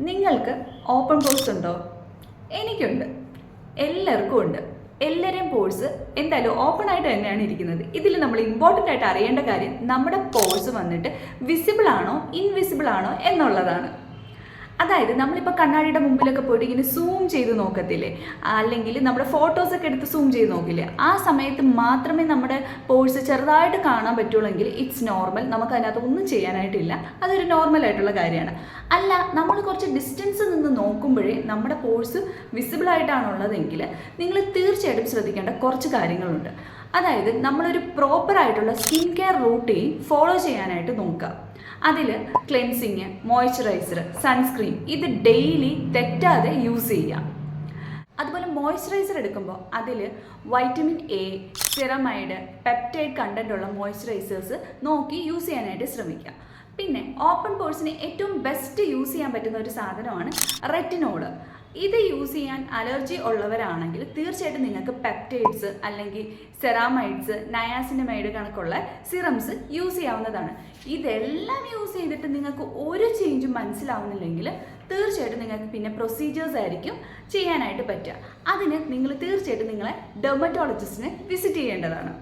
നിങ്ങൾക്ക് open course ഉണ്ടോ? എനിക്കുണ്ട്. എല്ലാവർക്കും ഉണ്ട്. എല്ലാവരെയും കോഴ്സ് എന്തായാലും ഓപ്പൺ ആയിട്ട് തന്നെയാണ് ഇരിക്കുന്നത്. ഇതിൽ നമ്മൾ ഇമ്പോർട്ടന്റ് ആയിട്ട് അറിയേണ്ട കാര്യം നമ്മുടെ കോഴ്സ് വന്നിട്ട് വിസിബിൾ ആണോ ഇൻവിസിബിൾ ആണോ എന്നുള്ളതാണ്. അതായത് നമ്മളിപ്പോൾ കണ്ണാടിയുടെ മുമ്പിലൊക്കെ പോയിട്ട് ഇങ്ങനെ സൂം ചെയ്ത് നോക്കത്തില്ലേ? അല്ലെങ്കിൽ നമ്മുടെ ഫോട്ടോസൊക്കെ എടുത്ത് സൂം ചെയ്ത് നോക്കില്ലേ? ആ സമയത്ത് മാത്രമേ നമ്മുടെ പോഴ്സ് ചെറുതായിട്ട് കാണാൻ പറ്റുള്ളെങ്കിൽ ഇറ്റ്സ് നോർമൽ നമുക്ക് അതിനകത്ത് ഒന്നും ചെയ്യാനായിട്ടില്ല. അതൊരു നോർമൽ ആയിട്ടുള്ള കാര്യമാണ്. അല്ല നമ്മൾ കുറച്ച് ഡിസ്റ്റൻസ് നിന്ന് നോക്കുമ്പോഴേ നമ്മുടെ പോഴ്സ് വിസിബിൾ ആയിട്ടാണുള്ളതെങ്കിൽ നിങ്ങൾ തീർച്ചയായിട്ടും ശ്രദ്ധിക്കേണ്ട കുറച്ച് കാര്യങ്ങളുണ്ട്. അതായത് നമ്മളൊരു പ്രോപ്പർ ആയിട്ടുള്ള സ്കിൻ കെയർ റൂട്ടീൻ ഫോളോ ചെയ്യാനായിട്ട് നോക്കുക. അതിൽ ക്ലെൻസിങ് മോയ്സ്ചറൈസർ സൺസ്ക്രീൻ ഇത് ഡെയിലി തെറ്റാതെ യൂസ് ചെയ്യാം അതുപോലെ മോയ്സ്ചറൈസർ എടുക്കുമ്പോൾ അതിൽ വൈറ്റമിൻ എ സിറമൈഡ് പെപ്റ്റൈഡ് കണ്ടന്റുള്ള മോയ്സ്ചറൈസേഴ്സ് നോക്കി യൂസ് ചെയ്യാനായിട്ട് ശ്രമിക്കുക. പിന്നെ ഓപ്പൺ പോഴ്സിന് ഏറ്റവും ബെസ്റ്റ് യൂസ് ചെയ്യാൻ പറ്റുന്ന ഒരു സാധനമാണ് റെറ്റിനോൾ ഇത് യൂസ് ചെയ്യാൻ അലർജി ഉള്ളവരാണെങ്കിൽ തീർച്ചയായിട്ടും നിങ്ങൾക്ക് പെപ്റ്റൈഡ്സ് അല്ലെങ്കിൽ സെറാമൈഡ്സ് നയാസിനമൈഡ് കണക്കുള്ള സിറംസ് യൂസ് ചെയ്യാവുന്നതാണ്. ഇതെല്ലാം യൂസ് ചെയ്തിട്ട് നിങ്ങൾക്ക് ഒരു ചേഞ്ചും മനസ്സിലാവുന്നില്ലെങ്കിൽ തീർച്ചയായിട്ടും നിങ്ങൾക്ക് പിന്നെ പ്രൊസീജിയേഴ്സ് ആയിരിക്കും ചെയ്യാനായിട്ട് പറ്റുക. അതിന് നിങ്ങൾ തീർച്ചയായിട്ടും നിങ്ങളെ ഡെർമറ്റോളജിസ്റ്റിനെ വിസിറ്റ് ചെയ്യേണ്ടതാണ്.